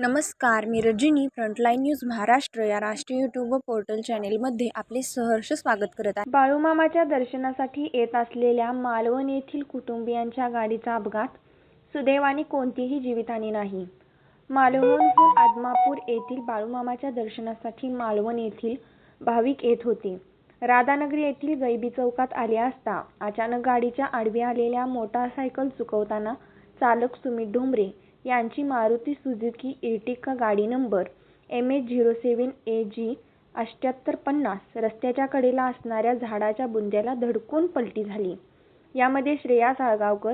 नमस्कार मी Rajani frontline news Maharashtra या राष्ट्रीय यूट्यूब व पोर्टल चॅनेलमध्ये आपले सहर्ष स्वागत करत आहे. बाळूमामाच्या दर्शनासाठी येत असलेल्या मालवण येथील कुटुंबियांच्या गाडीचा अपघात सुदैवाने कोणतीही जीवितहानी नाही. मालवणहून आदमापूर येथील बाळूमामाच्या दर्शनासाठी मालवण येथील भाविक येत होते. राधानगरी येथील गैबी चौकात आले असता अचानक गाडीच्या आडवी आलेल्या मोटारसायकल चुकवताना चालक सुमित ढोंबरे यांची मारुती सुझुकी इर्टिका गाडी number M H zero seven A G अष्ट्याहत्तर पन्नास रस्त्याच्या कडेला असणाऱ्या झाडाच्या बुंद्याला धडकून पलटी झाली. यामध्ये श्रेया साळगावकर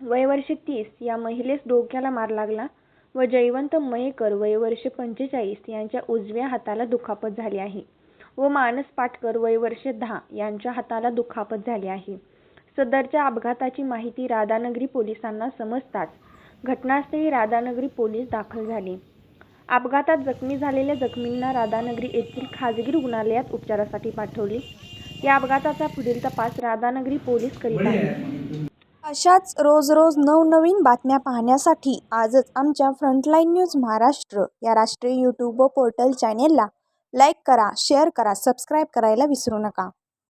वय वर्षे तीस या महिलेस डोक्याला मार लागला व जयवंत मयेकर वय वर्षे पंचेचाळीस यांच्या उजव्या हाताला दुखापत झाली आहे व मानस पाटकर वय वर्षे दहा यांच्या हाताला दुखापत झाली आहे. सदरच्या अपघाताची माहिती राधानगरी पोलिसांना समजताच घटनास्थळी राधानगरी पोलीस दाखल झाले. अपघातात जखमी झालेल्या जखमींना राधानगरी येथील खाजगी रुग्णालयात उपचारासाठी पाठवले. या अपघाताचा पुढील तपास राधानगरी पोलीस करीत आहेत. अशाच रोज रोज नवनवीन बातम्या पाहण्यासाठी आजच आमच्या फ्रंटलाईन न्यूज महाराष्ट्र या राष्ट्रीय यूट्यूब व पोर्टल चॅनेलला लाईक करा शेअर करा सबस्क्राईब करायला विसरू नका.